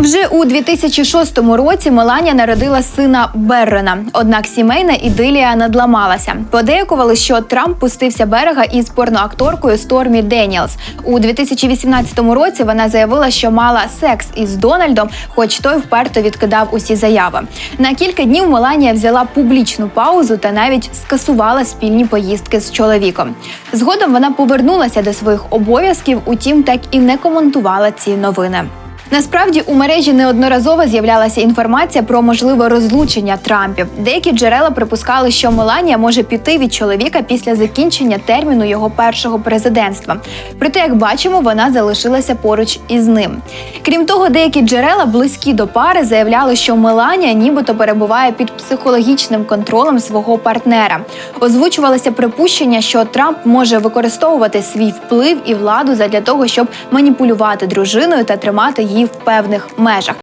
Вже у 2006 році Меланія народила сина Беррена. Однак сімейна ідилія надламалася. Подейкували, що Трамп пустився берега із порноакторкою Стормі Деніелс. У 2018 році вона заявила, що мала секс із Дональдом, хоч той вперто відкидав усі заяви. На кілька днів Меланія взяла публічну паузу та навіть скасувала спільні поїздки з чоловіком. Згодом вона повернулася до своїх обов'язків, утім так і не коментувала ці новини. Насправді у мережі неодноразово з'являлася інформація про можливе розлучення Трампів. Деякі джерела припускали, що Меланія може піти від чоловіка після закінчення терміну його першого президентства. Проте, як бачимо, вона залишилася поруч із ним. Крім того, деякі джерела близькі до пари заявляли, що Меланія нібито перебуває під психологічним контролем свого партнера. Озвучувалося припущення, що Трамп може використовувати свій вплив і владу задля того, щоб маніпулювати дружиною та тримати її в певних межах.